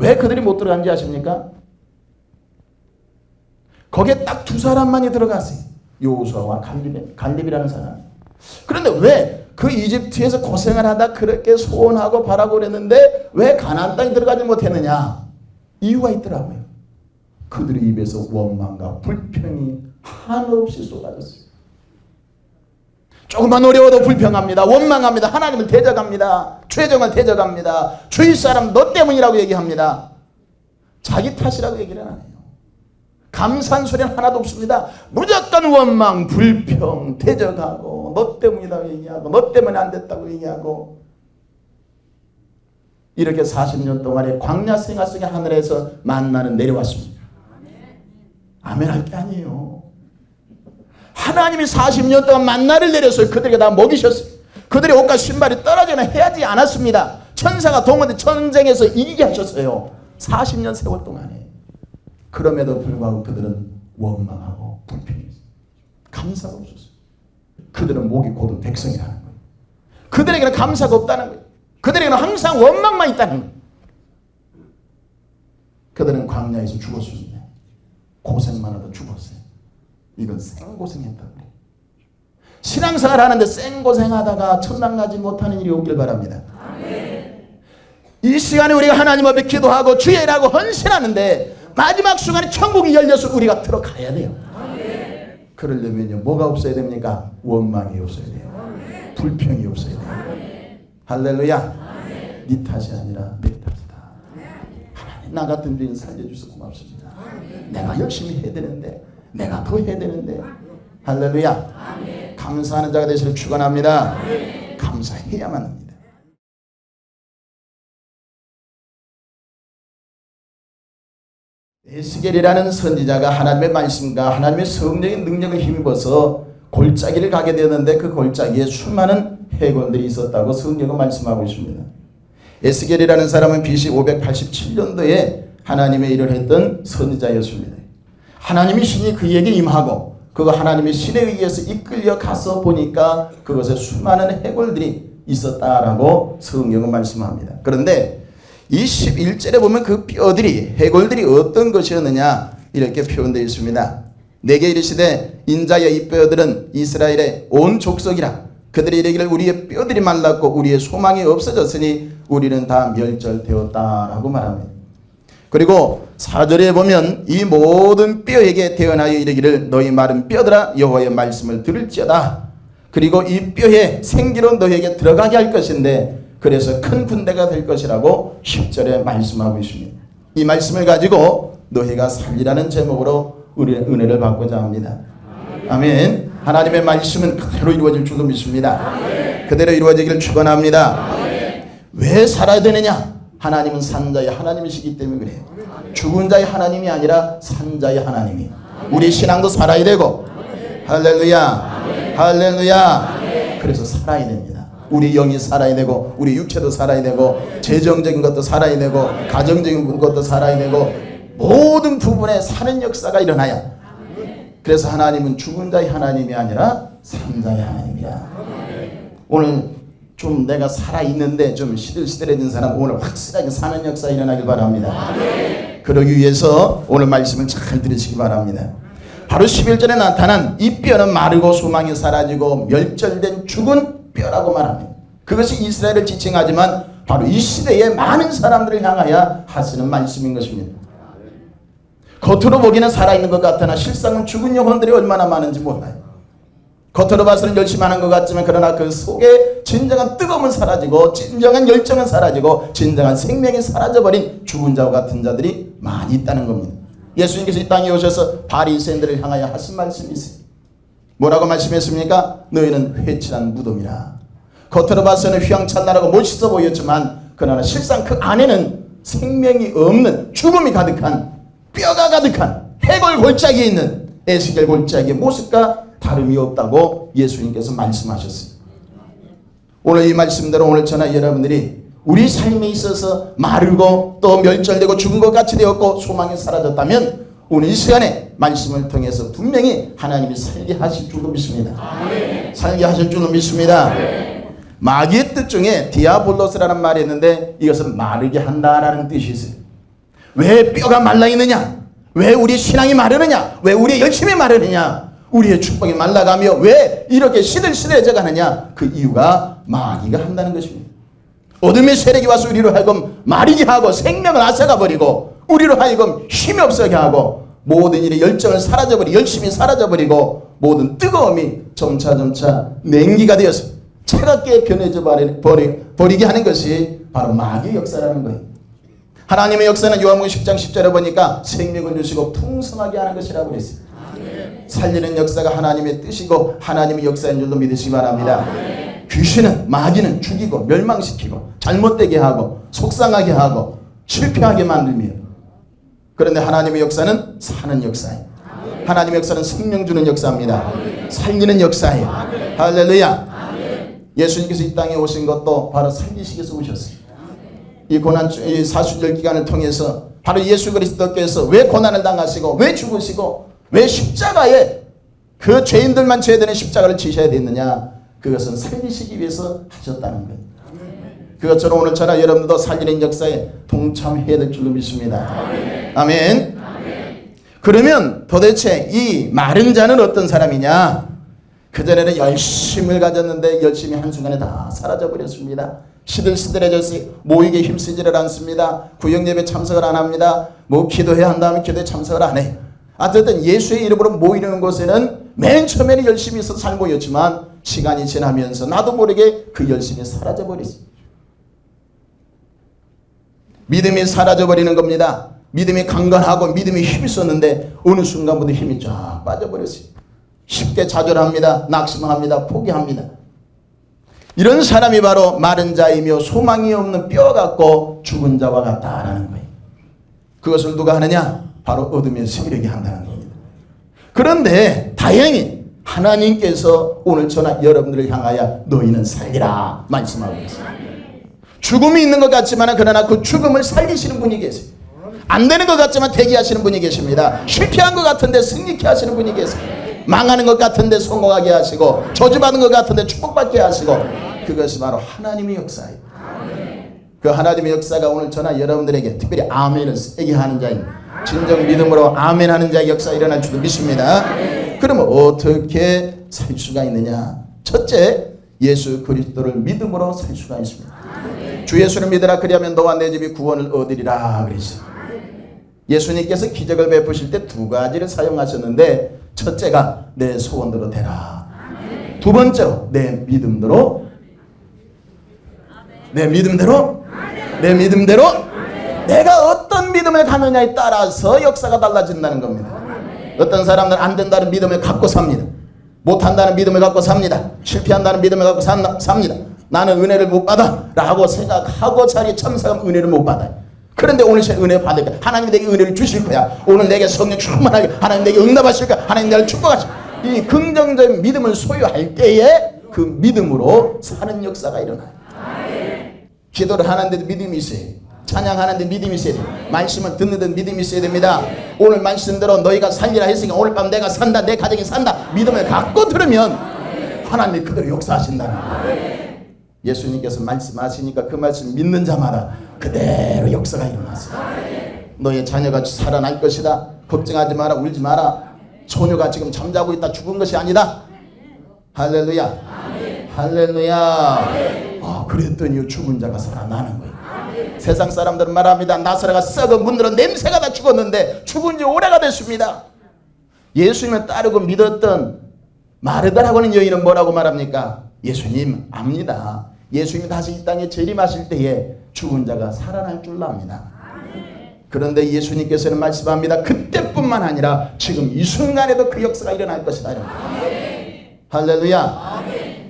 왜 그들이 못 들어간지 아십니까? 거기에 딱 두 사람만이 들어갔어요. 요수아와 갈렙, 갈렙이라는 사람. 그런데 왜 그 이집트에서 고생을 하다 그렇게 소원하고 바라고 그랬는데 왜 가나안 땅에 들어가지 못했느냐? 이유가 있더라고요. 그들의 입에서 원망과 불평이 한없이 쏟아졌어요. 조금만 어려워도 불평합니다. 원망합니다. 하나님을 대적합니다. 최정을 대적합니다. 주위 사람 너 때문이라고 얘기합니다. 자기 탓이라고 얘기를 안 해요. 감사한 소리는 하나도 없습니다. 무조건 원망, 불평, 대적하고 너 때문이라고 얘기하고 너 때문에 안 됐다고 얘기하고 이렇게 40년 동안의 광야 생활 속에 하늘에서 만나는 내려왔습니다. 아멘 할 게 아니에요. 하나님이 40년 동안 만나를 내려서 그들에게 다 먹이셨어요. 그들의 옷과 신발이 떨어지거나 해야지 않았습니다. 천사가 동원된 전쟁에서 이기게 하셨어요. 40년 세월 동안에. 그럼에도 불구하고 그들은 원망하고 불평했어요. 감사가 없었어요. 그들은 목이 고든 백성이라는 거예요. 그들에게는 감사가 없다는 거예요. 그들에게는 항상 원망만 있다는 거예요. 그들은 광야에서 죽었습니다. 고생만 하다 죽었어요. 이건 생고생했다고 그래요. 신앙생활 하는데 생고생하다가 천당 가지 못하는 일이 없길 바랍니다. 이 시간에 우리가 하나님 앞에 기도하고 주의 일하고 헌신하는데 마지막 순간에 천국이 열려서 우리가 들어가야 돼요. 그러려면요 뭐가 없어야 됩니까? 원망이 없어야 돼요. 불평이 없어야 돼요. 할렐루야. 네 탓이 아니라 내 탓이다. 하나님 나 같은 주인 살려주셔서 고맙습니다. 내가 열심히 해야 되는데 내가 더 해야 되는데 할렐루야. 감사하는 자가 되시길 축원합니다. 감사해야만 합니다. 에스겔이라는 선지자가 하나님의 말씀과 하나님의 성령의 능력을 힘입어서 골짜기를 가게 되었는데 그 골짜기에 수많은 해골들이 있었다고 성경은 말씀하고 있습니다. 에스겔이라는 사람은 BC 587년도에 하나님의 일을 했던 선지자였습니다. 하나님이 신이 그에게 임하고 그가 하나님의 신에 의해서 이끌려 가서 보니까 그것에 수많은 해골들이 있었다라고 성경은 말씀합니다. 그런데 이 11절에 보면 그 뼈들이 해골들이 어떤 것이었느냐 이렇게 표현되어 있습니다. 내게 이르시되 인자의 이 뼈들은 이스라엘의 온 족속이라 그들이 이르기를 우리의 뼈들이 말랐고 우리의 소망이 없어졌으니 우리는 다 멸절되었다라고 말합니다. 그리고 4절에 보면 이 모든 뼈에게 태어나여 이르기를 너희 마른 뼈들아 여호와의 말씀을 들을지어다. 그리고 이 뼈에 생기로 너에게 들어가게 할 것인데 그래서 큰 군대가 될 것이라고 10절에 말씀하고 있습니다. 이 말씀을 가지고 너희가 살리라는 제목으로 은혜를 받고자 합니다. 아멘. 하나님의 말씀은 그대로 이루어질 줄도 믿습니다. 그대로 이루어지기를 축원합니다. 왜 살아야 되느냐? 하나님은 산자의 하나님이시기 때문에 그래요. 죽은 자의 하나님이 아니라 산자의 하나님이. 우리 신앙도 살아야 되고 할렐루야. 할렐루야. 그래서 살아야 됩니다. 우리 영이 살아야 되고 우리 육체도 살아야 되고 재정적인 것도 살아야 되고 가정적인 것도 살아야 되고 모든 부분에 사는 역사가 일어나야 그래서 하나님은 죽은 자의 하나님이 아니라 산자의 하나님이야. 오늘 좀 내가 살아 있는데 좀 시들시들해진 사람 오늘 확실하게 사는 역사 일어나길 바랍니다. 그러기 위해서 오늘 말씀을 잘 들으시기 바랍니다. 바로 11절에 나타난 이 뼈는 마르고 소망이 사라지고 멸절된 죽은 뼈라고 말합니다. 그것이 이스라엘을 지칭하지만 바로 이 시대의 많은 사람들을 향하여 하시는 말씀인 것입니다. 겉으로 보기는 살아있는 것 같으나 실상은 죽은 영혼들이 얼마나 많은지 몰라요. 겉으로 봐서는 열심히 하는 것 같지만 그러나 그 속에 진정한 뜨거움은 사라지고 진정한 열정은 사라지고 진정한 생명이 사라져버린 죽은 자와 같은 자들이 많이 있다는 겁니다. 예수님께서 이 땅에 오셔서 바리새인들을 향하여 하신 말씀이 있어요. 뭐라고 말씀했습니까? 너희는 회칠한 무덤이라. 겉으로 봐서는 휘황찬란하고 멋있어 보였지만 그러나 실상 그 안에는 생명이 없는 죽음이 가득한 뼈가 가득한 해골 골짜기에 있는 에스겔 골짜기의 모습과 다름이 없다고 예수님께서 말씀하셨어요. 오늘 이 말씀대로 오늘 저나 여러분들이 우리 삶에 있어서 마르고 또 멸절되고 죽은 것 같이 되었고 소망이 사라졌다면 오늘 이 시간에 말씀을 통해서 분명히 하나님이 살게 하실 줄로 믿습니다. 살게 하실 줄로 믿습니다. 마귀의 뜻 중에 디아볼로스라는 말이 있는데 이것은 마르게 한다라는 뜻이 있어요. 왜 뼈가 말라 있느냐? 왜 우리 신앙이 마르느냐? 왜 우리의 열심이 마르느냐? 우리의 축복이 말라가며 왜 이렇게 시들시들해져 가느냐? 그 이유가 마귀가 한다는 것입니다. 어둠의 세력이 와서 우리로 하여금 마리게 하고 생명을 앗아가 버리고 우리로 하여금 힘이 없어게 하고 모든 일에 열정을 사라져버리고 열심히 사라져버리고 모든 뜨거움이 점차점차 냉기가 되어서 차갑게 변해져 버리, 버리, 버리게 하는 것이 바로 마귀의 역사라는 거예요. 하나님의 역사는 요한복음 10장 10절에 보니까 생명을 주시고 풍성하게 하는 것이라고 했어요. 살리는 역사가 하나님의 뜻이고 하나님의 역사인 줄로 믿으시기 바랍니다. 귀신은 마귀는 죽이고 멸망시키고 잘못되게 하고 속상하게 하고 실패하게 만들며 그런데 하나님의 역사는 사는 역사예요. 하나님의 역사는 생명 주는 역사입니다. 살리는 역사예요. 할렐루야. 예수님께서 이 땅에 오신 것도 바로 살리시기 위해서 오셨어요. 이 고난 이 사순절 기간을 통해서 바로 예수 그리스도께서 왜 고난을 당하시고 왜 죽으시고 왜 십자가에 그 죄인들만 져야 되는 십자가를 지셔야 됐느냐? 그것은 살리시기 위해서 하셨다는 거예요. 그것처럼 오늘 저나 여러분도 살리는 역사에 동참해야 될 줄로 믿습니다. 아멘. 그러면 도대체 이 마른 자는 어떤 사람이냐? 그전에는 열심을 가졌는데 열심히 한순간에 다 사라져 버렸습니다. 시들시들해져서 모이게 힘쓰지를 않습니다. 구역예배 참석을 안 합니다. 뭐 기도해야 한다면 기도에 참석을 안 해요. 어쨌든 예수의 이름으로 모이는 곳에는 맨 처음에는 열심히 있어 잘 모였지만 시간이 지나면서 나도 모르게 그 열심이 사라져 버렸어요. 믿음이 사라져 버리는 겁니다. 믿음이 강건하고 믿음이 힘이 있었는데 어느 순간부터 힘이 쫙 빠져버렸어요. 쉽게 좌절합니다. 낙심합니다. 포기합니다. 이런 사람이 바로 마른 자이며 소망이 없는 뼈 같고 죽은 자와 같다라는 거예요. 그것을 누가 하느냐? 바로 어둠의 세력이 한다는 겁니다. 그런데 다행히 하나님께서 오늘 저나 여러분들을 향하여 너희는 살리라 말씀하고 있어요. 죽음이 있는 것 같지만 그러나 그 죽음을 살리시는 분이 계세요. 안 되는 것 같지만 대기하시는 분이 계십니다. 실패한 것 같은데 승리케 하시는 분이 계세요. 망하는 것 같은데 성공하게 하시고 저주받은 것 같은데 축복받게 하시고 그것이 바로 하나님의 역사예요. 그 하나님의 역사가 오늘 저나 여러분들에게 특별히 아멘을 세게 하는 자인 진정 믿음으로 아멘 하는 자의 역사 일어날 줄로 믿습니다. 그러면 어떻게 살 수가 있느냐? 첫째, 예수 그리스도를 믿음으로 살 수가 있습니다. 주 예수를 믿으라 그리하면 너와 내 집이 구원을 얻으리라 그랬어요. 예수님께서 기적을 베푸실 때 두 가지를 사용하셨는데 첫째가 내 소원대로 되라. 두 번째로 내 믿음대로 내 믿음대로 내 믿음대로 내가 믿음을 가느냐에 따라서 역사가 달라진다는 겁니다. 어떤 사람들은 안 된다는 믿음을 갖고 삽니다. 못한다는 믿음을 갖고 삽니다. 실패한다는 믿음을 갖고 삽, 삽니다. 나는 은혜를 못 받아 라고 생각하고 자리에 참석하면 은혜를 못 받아요. 그런데 오늘 제 은혜 받으니까 하나님이 내게 은혜를 주실 거야. 오늘 내게 성령 충만하게 하나님 내게 응답하실 거야. 하나님 나를 축복하실 거야. 이 긍정적인 믿음을 소유할 때에 그 믿음으로 사는 역사가 일어나요. 기도를 하는데도 믿음이 있어야 돼요. 찬양하는데 믿음이 있어야 돼요. 말씀을 듣는 데 믿음이 있어야 됩니다. 오늘 말씀대로 너희가 살리라 했으니까 오늘 밤 내가 산다. 내 가정이 산다. 믿음을 갖고 들으면 하나님이 그대로 역사하신다는 거예요. 예수님께서 말씀하시니까 그 말씀 믿는 자마다 그대로 역사가 일어났어요. 너의 자녀가 살아날 것이다. 걱정하지 마라. 울지 마라. 소녀가 지금 잠자고 있다. 죽은 것이 아니다. 할렐루야. 할렐루야. 아, 그랬더니 죽은 자가 살아나는 거예요. 세상 사람들은 말합니다. 나사로가 썩은 문들은 냄새가 다 죽었는데 죽은 지 오래가 됐습니다. 예수님을 따르고 믿었던 마르다라고 는 여인은 뭐라고 말합니까? 예수님 압니다. 예수님이 다시 이 땅에 재림하실 때에 죽은 자가 살아날 줄 압니다. 그런데 예수님께서는 말씀합니다. 그때뿐만 아니라 지금 이 순간에도 그 역사가 일어날 것이다. 할렐루야.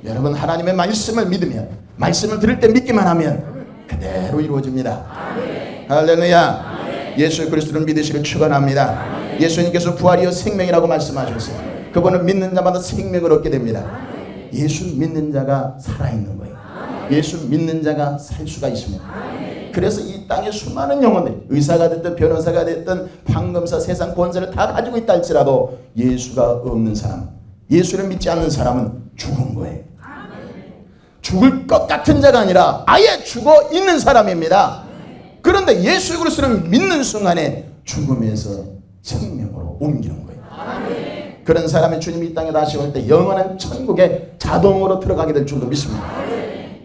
여러분 하나님의 말씀을 믿으면 말씀을 들을 때 믿기만 하면 그대로 이루어집니다. 할렐루야. 예수 그리스도를 믿으시길 축원합니다. 예수님께서 부활이요 생명이라고 말씀하셨어요. 그분을 믿는 자마다 생명을 얻게 됩니다. 예수 믿는 자가 살아 있는 거예요. 예수 믿는 자가 살 수가 있습니다. 그래서 이 땅에 수많은 영혼들 의사가 됐든 변호사가 됐든 판검사 세상 권세를 다 가지고 있다 할지라도 예수가 없는 사람 예수를 믿지 않는 사람은 죽은 거예요. 죽을 것 같은 자가 아니라 아예 죽어 있는 사람입니다. 그런데 예수 그리스도를 믿는 순간에 죽음에서 생명으로 옮기는 거예요. 그런 사람이 주님이 이 땅에 다시 올 때 영원한 천국에 자동으로 들어가게 될 줄로 믿습니다.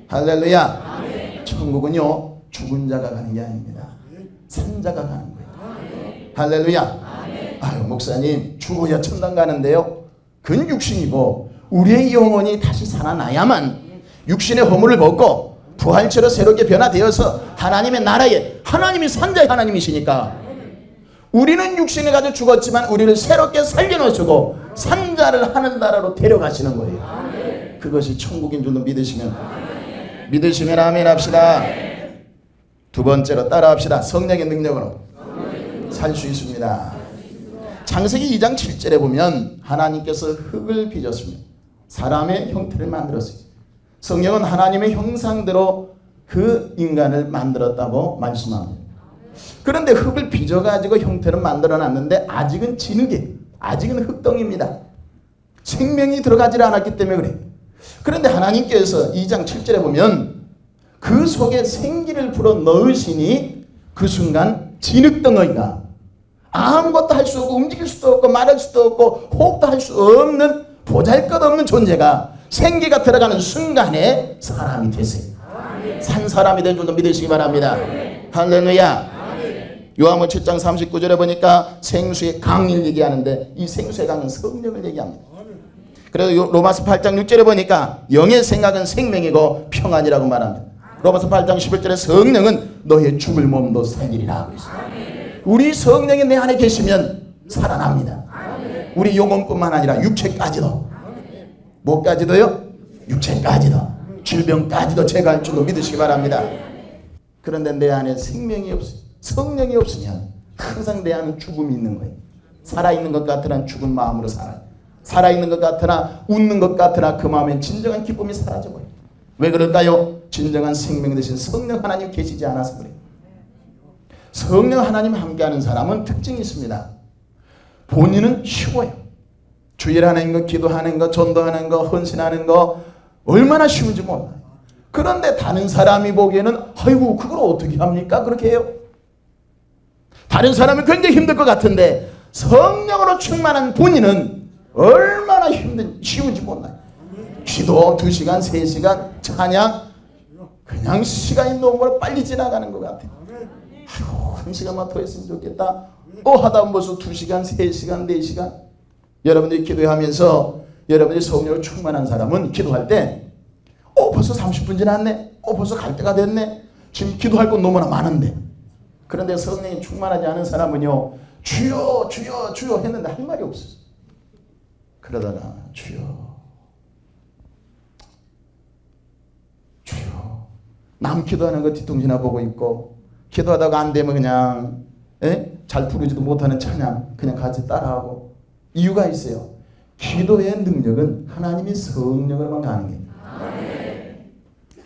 할렐루야. 천국은요 죽은 자가 가는 게 아닙니다. 산 자가 가는 거예요. 할렐루야. 아유 목사님 죽어야 천당 가는데요. 그건 육신이고 우리의 영혼이 다시 살아나야만 육신의 허물을 벗고 부활체로 새롭게 변화되어서 하나님의 나라에 하나님이 산자의 하나님이시니까 우리는 육신을 가지고 죽었지만 우리를 새롭게 살려놓으시고 산자를 하는 나라로 데려가시는 거예요. 그것이 천국인 줄로 믿으시면 믿으시면 아멘 합시다. 두 번째로 따라합시다. 성령의 능력으로 살 수 있습니다. 창세기 2장 7절에 보면 하나님께서 흙을 빚었습니다. 사람의 형태를 만들었어요. 성령은 하나님의 형상대로 그 인간을 만들었다고 말씀합니다. 그런데 흙을 빚어가지고 형태를 만들어 놨는데 아직은 진흙이 아직은 흙덩입니다. 생명이 들어가지 않았기 때문에 그래. 그런데 하나님께서 2장 7절에 보면 그 속에 생기를 불어 넣으시니 그 순간 진흙덩어리가 아무것도 할 수 없고 움직일 수도 없고 말할 수도 없고 호흡도 할 수 없는 보잘것없는 존재가 생기가 들어가는 순간에 사람이 되세요. 산 사람이 된 줄도 믿으시기 바랍니다. 할렐루야. 요한복음 7장 39절에 보니까 생수의 강을 얘기하는데 이 생수의 강은 성령을 얘기합니다. 그래서 요- 로마서 8장 6절에 보니까 영의 생각은 생명이고 평안이라고 말합니다. 로마서 8장 11절에 성령은 너의 죽을 몸도 살리리라 그랬어요. 우리 성령이 내 안에 계시면 살아납니다. 우리 영혼뿐만 아니라 육체까지도 뭐까지도요? 육체까지도 질병까지도 제거할 줄로 믿으시기 바랍니다. 그런데 내 안에 생명이 없 성령이 없으면 항상 내 안에 죽음이 있는 거예요. 살아있는 것 같으나 죽은 마음으로 살아요. 살아있는 것 같으나 웃는 것 같으나 그 마음엔 진정한 기쁨이 사라져버려요. 왜 그럴까요? 진정한 생명 대신 성령 하나님 계시지 않아서 그래요. 성령 하나님 함께하는 사람은 특징이 있습니다. 본인은 쉬워요. 주일하는 거, 기도하는 거, 전도하는 거, 헌신하는 거 얼마나 쉬운지 몰라요. 그런데 다른 사람이 보기에는 아이고 그걸 어떻게 합니까? 그렇게 해요. 다른 사람은 굉장히 힘들 것 같은데 성령으로 충만한 본인은 얼마나 힘든 쉬운지 몰라요. 기도 2시간, 3시간, 찬양 그냥 시간이 너무 빨리 지나가는 것 같아요. 아이고 한 시간만 더 했으면 좋겠다. 어 하다 벌써 2시간, 3시간, 4시간 여러분들이 기도하면서 여러분들이 성령으로 충만한 사람은 기도할 때 어 벌써 30분 지났네. 어 벌써 갈 때가 됐네. 지금 기도할 건 너무나 많은데. 그런데 성령이 충만하지 않은 사람은요. 주여 주여 주여 했는데 할 말이 없어요. 그러다가 주여 주여 남 기도하는 거 뒤통수나 보고 있고 기도하다가 안 되면 그냥 에? 잘 부르지도 못하는 찬양 그냥 같이 따라하고 이유가 있어요. 기도의 능력은 하나님의 성령으로만 가능해요.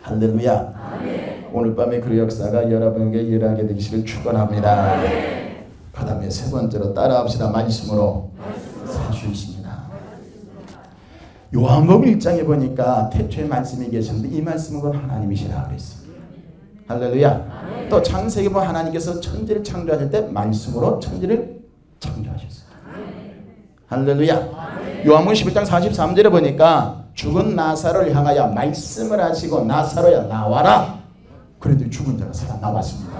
할렐루야. 오늘 밤에 그 역사가 여러분에게 일하게 되시길 축원합니다. 그 다음에 세 번째로 따라합시다. 말씀으로 있습니다. 요한복음 1장에 보니까 태초에 말씀이 계셨는데 이 말씀은 곧 하나님이시라 그랬어요. 할렐루야. 또 창세기 보면 하나님께서 천지를 창조하실 때 말씀으로 천지를 창조하셨어요. 할렐루야. 요한복음 11장 43절에 보니까 죽은 나사로를 향하여 말씀을 하시고 나사로야 나와라. 그래도 죽은 자가 살아나왔습니다.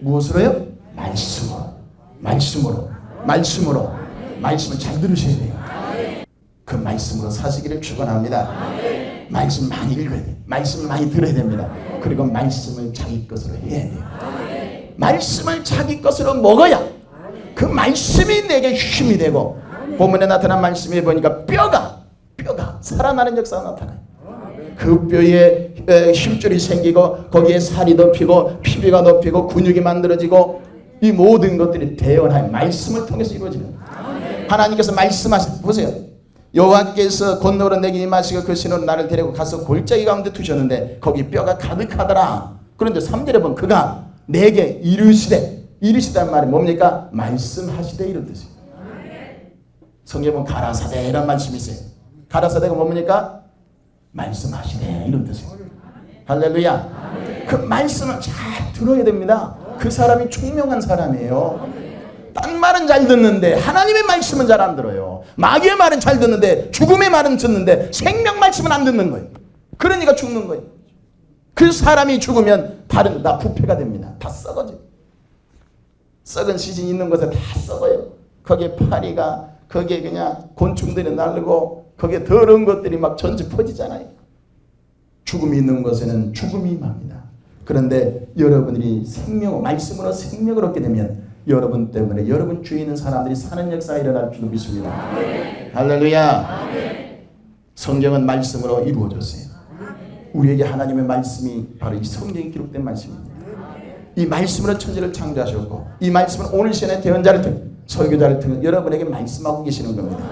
무엇으로요? 말씀으로. 말씀으로. 말씀으로. 말씀을 잘 들으셔야 돼요. 그 말씀으로 사시기를 축원합니다. 말씀 많이 읽어야 돼요. 말씀 많이 들어야 됩니다. 그리고 말씀을 자기 것으로 해야 돼요. 말씀을 자기 것으로 먹어야 그 말씀이 내게 힘이 되고 본문에 나타난 말씀에 보니까 뼈가 뼈가 살아나는 역사가 나타나요. 그 뼈에 에, 힘줄이 생기고 거기에 살이 덮이고 피부가 덮이고 근육이 만들어지고 이 모든 것들이 대언하여 말씀을 통해서 이루어지는. 하나님께서 말씀하시 보세요. 여호와께서 건너로 내게 임하시고 그 신으로 나를 데리고 가서 골짜기 가운데 두셨는데 거기 뼈가 가득하더라. 그런데 3절에 보면 그가 내게 이르시되 이르시단 말이 뭡니까? 말씀하시되 이런 뜻이에요. 보면 가라사대 이런 말씀이 있어요. 가라사대가 뭡니까? 말씀하시되 이런 뜻이에요. 할렐루야. 그 말씀을 잘 들어야 됩니다. 그 사람이 총명한 사람이에요. 딴 말은 잘 듣는데 하나님의 말씀은 잘 안 들어요. 마귀의 말은 잘 듣는데 죽음의 말은 듣는데 생명 말씀은 안 듣는 거예요. 그러니까 죽는 거예요. 그 사람이 죽으면 다른 다 부패가 됩니다. 다 썩어져. 썩은 시즌 있는 곳에 다 썩어요. 거기에 파리가 거기에 그냥 곤충들이 날르고 거기에 더러운 것들이 막 전체 퍼지잖아요. 죽음이 있는 곳에는 죽음이 임합니다. 그런데 여러분들이 생명, 말씀으로 생명을 얻게 되면 여러분 때문에 여러분 주위에 있는 사람들이 사는 역사가 일어날 줄로 믿습니다. 할렐루야. 성경은 말씀으로 이루어졌어요. 우리에게 하나님의 말씀이 바로 이 성경에 기록된 말씀입니다. 이 말씀으로 천지를 창조하셨고 이 말씀은 오늘 시간에 대언자를 통 설교자를 통해 여러분에게 말씀하고 계시는 겁니다.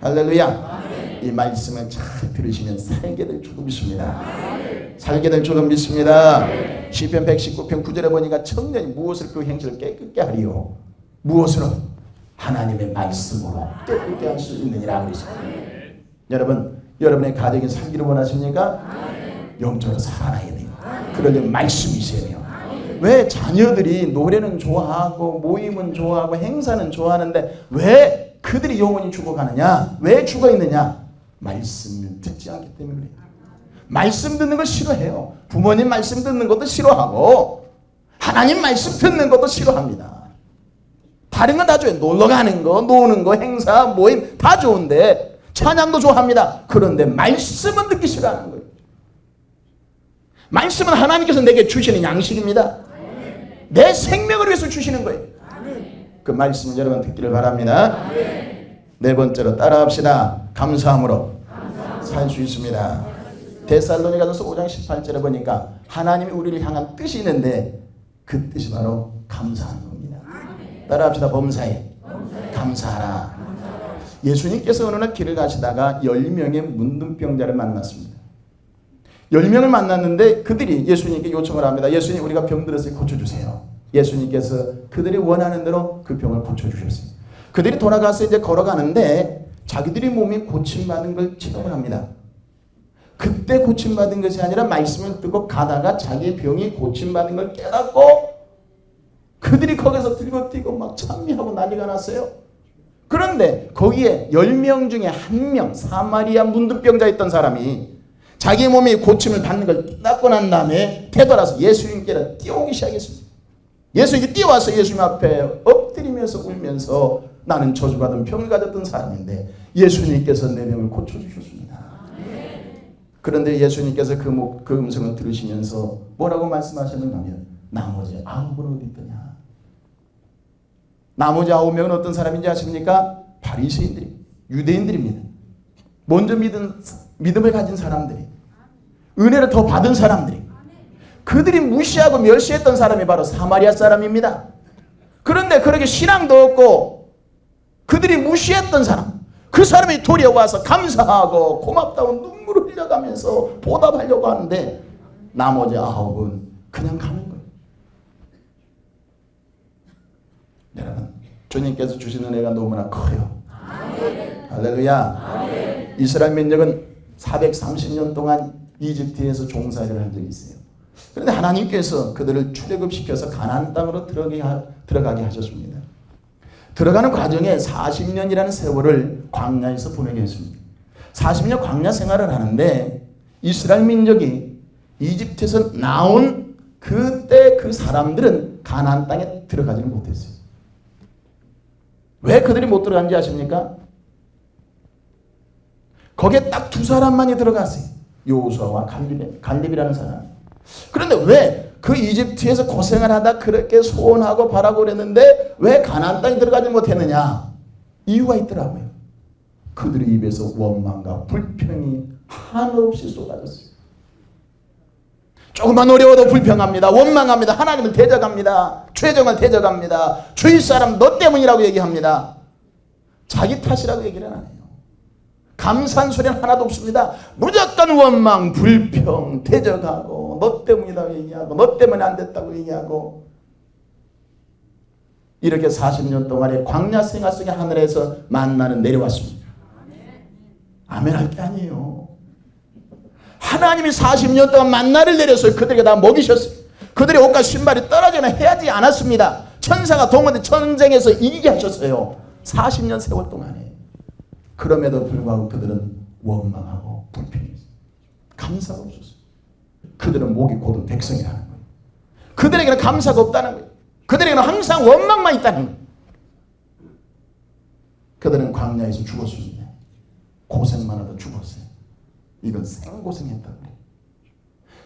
할렐루야. 이 말씀을 잘 들으시면 살게 될 줄로 믿습니다. 살게 될 줄로 믿습니다. 시편 119편 9절에 보니까 청년이 무엇을 그 행실을 깨끗게 하리요. 무엇으로? 하나님의 말씀으로 깨끗게 할 수 있느니라 그러십니다. 여러분, 여러분의 가정이 살기를 원하십니까? 영적으로 살아나야 돼요. 그러려면 말씀이 있어야 돼요. 왜 자녀들이 노래는 좋아하고 모임은 좋아하고 행사는 좋아하는데 왜 그들이 영원히 죽어가느냐? 왜 죽어 있느냐? 말씀을 듣지 않기 때문에 그래요. 말씀 듣는 걸 싫어해요. 부모님 말씀 듣는 것도 싫어하고 하나님 말씀 듣는 것도 싫어합니다. 다른 건 다 좋아요. 놀러 가는 거, 노는 거, 행사, 모임 다 좋은데 찬양도 좋아합니다. 그런데 말씀은 듣기 싫어하는 거예요. 말씀은 하나님께서 내게 주시는 양식입니다. 내 생명을 위해서 주시는 거예요. 그 말씀 여러분 듣기를 바랍니다. 네 번째로 따라합시다. 감사함으로 살 수 있습니다. 데살로니가 서 5장 18절에 보니까 하나님이 우리를 향한 뜻이 있는데 그 뜻이 바로 감사하는 겁니다. 따라합시다. 범사에 감사하라. 예수님께서 어느 날 길을 가시다가 10명의 문둥병자를 만났습니다. 10명을 만났는데 그들이 예수님께 요청을 합니다. 예수님 우리가 병들었으니 고쳐주세요. 예수님께서 그들이 원하는 대로 그 병을 고쳐주셨어요. 그들이 돌아가서 이제 걸어가는데 자기들이 몸이 고침받은 걸 체험을 합니다. 그때 고침받은 것이 아니라 말씀을 듣고 가다가 자기 병이 고침받은 걸 깨닫고 그들이 거기서 들고 뛰고 막 찬미하고 난리가 났어요. 그런데 거기에 10명 중에 한 명, 사마리아 문둥병자 있던 사람이 자기 몸이 고침을 받는 걸 깨닫고 난 다음에 되돌아서 예수님께로 뛰어오기 시작했습니다. 예수님께 뛰어와서 예수님 앞에 엎드리면서 울면서 나는 저주받은 병을 가졌던 사람인데 예수님께서 내 병을 고쳐주셨습니다. 그런데 예수님께서 그, 목, 그 음성을 들으시면서 뭐라고 말씀하셨는가 하면 나머지 아홉은 어디 있더냐 나머지 아홉 명은 어떤 사람인지 아십니까? 바리새인들이 유대인들입니다. 먼저 믿은 믿음을 가진 사람들이 은혜를 더 받은 사람들이 그들이 무시하고 멸시했던 사람이 바로 사마리아 사람입니다. 그런데 그렇게 신앙도 없고 그들이 무시했던 사람 그 사람이 돌아와서 감사하고 고맙다고 눈물을 흘려가면서 보답하려고 하는데 나머지 아홉은 그냥 가는 거예요. 여러분 주님께서 주신 은혜가 너무나 커요. 할렐루야. 이스라엘 민족은 430년 동안 이집트에서 종살이를 한 적이 있어요. 그런데 하나님께서 그들을 출애굽시켜서 가나안 땅으로 들어가게, 하셨습니다. 들어가는 과정에 40년이라는 세월을 광야에서 보내게 했습니다. 40년 광야 생활을 하는데 이스라엘 민족이 이집트에서 나온 그때 그 사람들은 가나안 땅에 들어가지는 못했어요. 왜 그들이 못 들어간지 아십니까? 거기에 딱 두 사람만이 들어갔어요. 요수아와 갈렙, 갈렙이라는 사람. 그런데 왜 그 이집트에서 고생을 하다 그렇게 소원하고 바라고 그랬는데 왜 가나안 땅에 들어가지 못했느냐? 이유가 있더라고요. 그들의 입에서 원망과 불평이 한없이 쏟아졌어요. 조금만 어려워도 불평합니다. 원망합니다. 하나님을 대적합니다. 죄정을 대적합니다. 주위 사람 너 때문이라고 얘기합니다. 자기 탓이라고 얘기를 안 해요. 감사한 소리는 하나도 없습니다. 무조건 원망, 불평, 대적하고 너 때문이라고 얘기하고 너 때문에 안 됐다고 얘기하고 이렇게 40년 동안의 광야 생활 속에 하늘에서 만나는 내려왔습니다. 아멘 할 게 아니에요. 하나님이 40년 동안 만나를 내려서 그들에게 다 먹이셨어요. 그들의 옷과 신발이 떨어지거나 해야지 않았습니다. 천사가 동원된 전쟁에서 이기게 하셨어요. 40년 세월 동안에. 그럼에도 불구하고 그들은 원망하고 불평했어요. 감사가 없었어요. 그들은 목이 곧은 백성이라는 거예요. 그들에게는 감사가 없다는 거예요. 그들에게는 항상 원망만 있다는 거예요. 그들은 광야에서 죽었습니다. 고생만 하다 죽었어요. 이건 생고생했다고 그래요.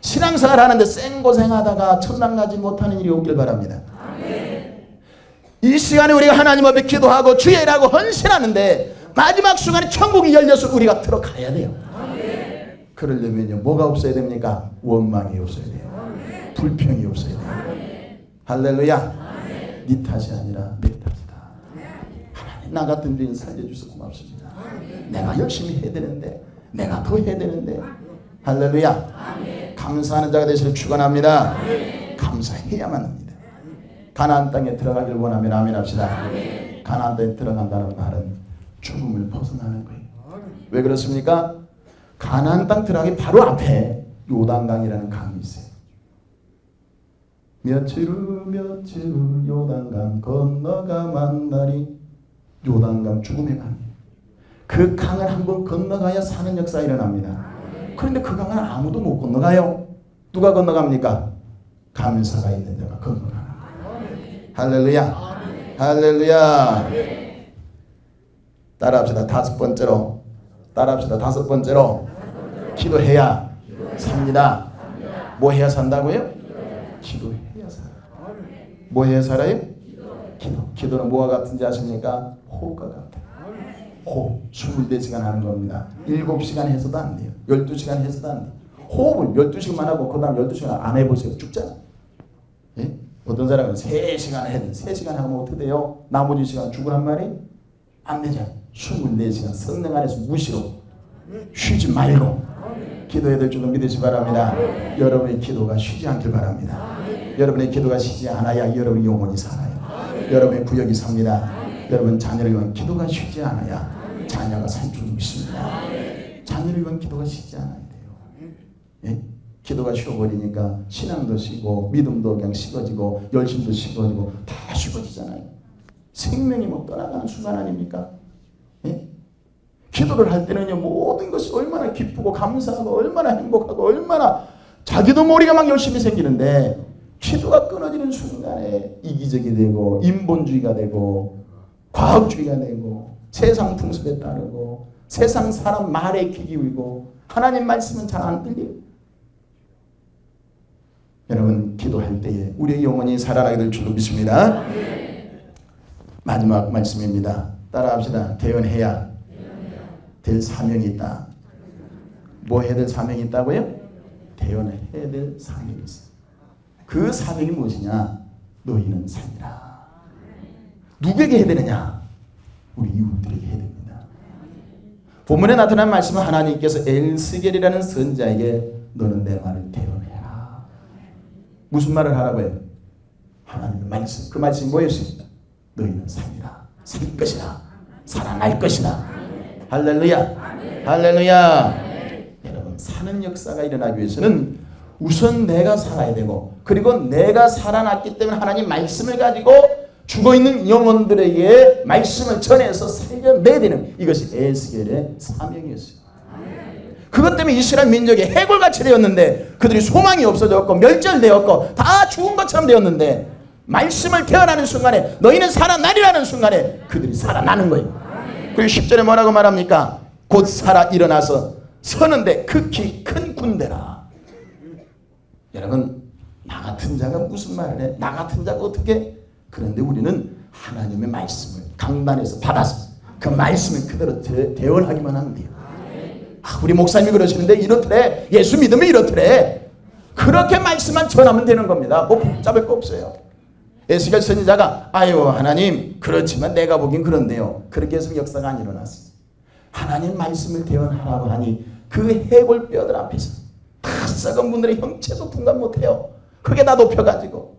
신앙생활 하는데 생고생하다가 천당 가지 못하는 일이 오길 바랍니다. 이 시간에 우리가 하나님 앞에 기도하고 주의 일하고 헌신하는데 마지막 순간에 천국이 열려서 우리가 들어가야 돼요. 그러려면요 뭐가 없어야 됩니까? 원망이 없어야 돼요. 불평이 없어야 돼요. 할렐루야. 네 탓이 아니라 내 탓이다. 하나님 나 같은 주인 살려주셔서 고맙습니다. 내가 열심히 해야 되는데 내가 더 해야 되는데 할렐루야. 감사하는 자가 되시길 축원합니다. 감사해야만 합니다. 가나안 땅에 들어가길 원하면 아멘 합시다. 가나안 땅에 들어간다는 말은 죽음을 벗어나는 거예요. 왜 그렇습니까? 가나안 땅 들어가기 바로 앞에 요단강이라는 강이 있어요. 며칠 후 며칠 후 요단강 건너가 만나리 요단강 죽음의 강이에요. 그 강을 한번 건너가야 사는 역사가 일어납니다. 그런데 그 강은 아무도 못 건너가요. 누가 건너갑니까? 감사가 있는 자가 거예요. 할렐루야. 할렐루야. 따라합시다. 다섯 번째로. 따라합시다. 다섯 번째로. 기도해야 삽니다. 뭐 해야 산다고요? 기도해야 살아요. 뭐 해야 살아요? 기도. 기도는 뭐와 같은지 아십니까? 호흡과 같아요. 호흡. 24시간 하는 겁니다. 7시간 해서도 안 돼요. 12시간 해서도 안 돼요. 호흡을 12시간만 하고 그 다음 12시간 안 해보세요. 죽잖아. 예? 어떤 사람은 3시간 해야 돼. 3시간 하면 어떻게 돼요? 나머지 시간 죽으란 말이? 안 되잖아. 24시간 성령 안에서 무시로 쉬지 말고 기도해야 될 줄로 믿으시 바랍니다. 여러분의 기도가 쉬지 않길 바랍니다. 여러분의 기도가 쉬지 않아야 여러분 영혼이 살아요. 여러분의 구역이 삽니다. 여러분 자녀를 위한 기도가 쉬지 않아야 자녀가 살 줄 믿습니다. 자녀를 위한 기도가 쉬지 않아야 돼요. 예? 기도가 쉬어버리니까 신앙도 쉬고 믿음도 그냥 식어지고 열심도 식어지고 다 식어지잖아요. 생명이 뭐 떠나가는 순간 아닙니까? 예? 기도를 할 때는요 모든 것이 얼마나 기쁘고 감사하고 얼마나 행복하고 얼마나 자기도 모르게 막 열심히 생기는데 기도가 끊어지는 순간에 이기적이 되고 인본주의가 되고 과학주의가 되고 세상 풍습에 따르고 세상 사람 말에 귀 기울이고 하나님 말씀은 잘 안 들려요. 여러분 기도할 때에 우리의 영혼이 살아나게 될 줄로 믿습니다. 마지막 말씀입니다. 따라합시다. 대언해야 될 사명이 있다. 뭐 해야 될 사명이 있다고요? 대언해야 될 사명이 있어. 그 사명이 무엇이냐? 너희는 살리라. 누구에게 해야 되느냐? 우리 이웃들에게 해야 됩니다. 본문에 나타난 말씀은 하나님께서 엘스겔이라는 선자에게 너는 내 말을. 무슨 말을 하라고요? 하나님의 말씀. 그 말씀이 뭐였습니까? 너희는 살리라. 살 것이다. 살아날 것이다. 할렐루야. 할렐루야. 여러분 사는 역사가 일어나기 위해서는 우선 내가 살아야 되고 그리고 내가 살아났기 때문에 하나님 말씀을 가지고 죽어 있는 영혼들에게 말씀을 전해서 살려내야 되는 이것이 에스겔의 사명이었어요. 그것 때문에 이스라엘 민족이 해골같이 되었는데 그들이 소망이 없어졌고 멸절되었고 다 죽은 것처럼 되었는데 말씀을 태어나는 순간에 너희는 살아나리라는 순간에 그들이 살아나는 거예요. 그리고 10절에 뭐라고 말합니까? 곧 살아 일어나서 서는데 극히 큰 군대라. 여러분 나 같은 자가 무슨 말을 해? 나 같은 자가 어떻게? 그런데 우리는 하나님의 말씀을 강단에서 받아서 그 말씀을 그대로 대, 대언하기만 하면 돼요. 아, 우리 목사님이 그러시는데 이렇더래. 예수 믿으면 이렇더래. 그렇게 말씀만 전하면 되는 겁니다. 뭐 복잡할 거 없어요. 에스겔 선지자가 아유 하나님 그렇지만 내가 보긴 그런데요. 그렇게 해서 역사가 안 일어났어요. 하나님 말씀을 대언하라고 하니 그 해골 뼈들 앞에서 다 썩은 분들의 형체도 분간 못해요. 그게 다 높여가지고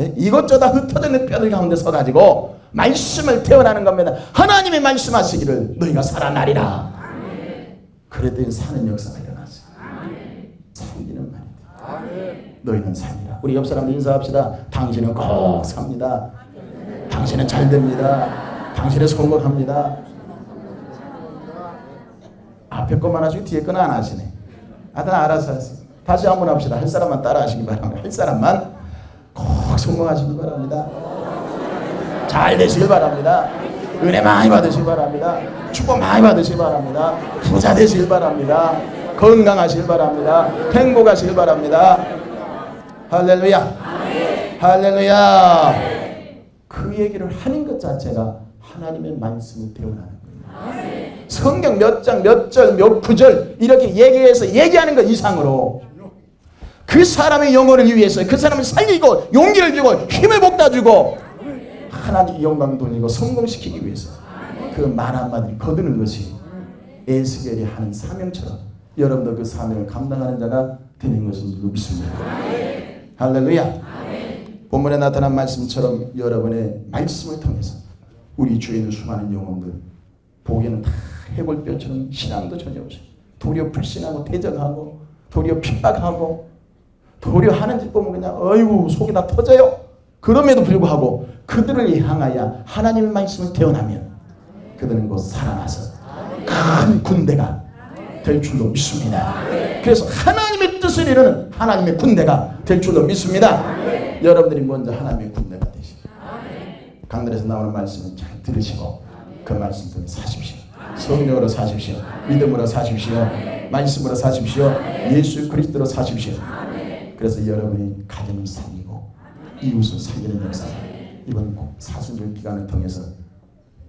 예? 이것저것 흩어져 있는 뼈들 가운데 서가지고 말씀을 태어나는 겁니다. 하나님이 말씀하시기를 너희가 살아나리라. 그랬더니 사는 역사가 일어났어요. 살기는 말이다. 너희는 살리라. 우리 옆 사람들 인사합시다. 당신은 꼭 삽니다. 당신은 잘 됩니다. 당신은 성공합니다. 앞에 것만 하시고 뒤에 거는 안 하시네. 하여튼 알아서 하세요. 다시 한번 합시다. 할 사람만 따라 하시기 바랍니다. 할 사람만 꼭 성공하시기 바랍니다. 잘 되시길 바랍니다. 은혜 많이 받으시기 바랍니다. 축복 많이 받으시기 바랍니다. 부자 되시길 바랍니다. 건강하시길 바랍니다. 행복하시길 바랍니다. 할렐루야. 할렐루야. 그 얘기를 하는 것 자체가 하나님의 말씀을 대원하는 거예요. 성경 몇 장, 몇 절, 몇 구절 이렇게 얘기해서 얘기하는 것 이상으로 그 사람의 영혼을 위해서 그 사람을 살리고 용기를 주고 힘을 복다 주고 하나님 영광 돌리고 성공시키기 위해서 그 말 한마디를 거두는 것이 에스겔이 하는 사명처럼 여러분도 그 사명을 감당하는 자가 되는 것을 믿습니다. 할렐루야. 본문에 나타난 말씀처럼 여러분의 말씀을 통해서 우리 있는 수많은 영혼들 보기에는 다 해골뼈처럼 신앙도 전혀 없어요. 도리어 불신하고 대적하고 도리어 핍박하고 도리어 하는 짓 보면 그냥 어이구 속이 다 터져요. 그럼에도 불구하고 그들을 향하여 하나님의 말씀을 대언하면 그들은 곧 살아나서 큰 군대가 될 줄로 믿습니다. 그래서 하나님의 뜻을 이루는 하나님의 군대가 될 줄로 믿습니다. 여러분들이 먼저 하나님의 군대가 되시고 강단에서 나오는 말씀을 잘 들으시고 그 말씀 통해 사십시오. 성령으로 사십시오. 믿음으로 사십시오. 말씀으로 사십시오. 예수 그리스도로 사십시오. 그래서 여러분이 가정을 살리고 이웃을 살리는 역사가 이번 사순절 기간을 통해서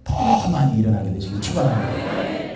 더 많이 일어나게 되시길 축원합니다.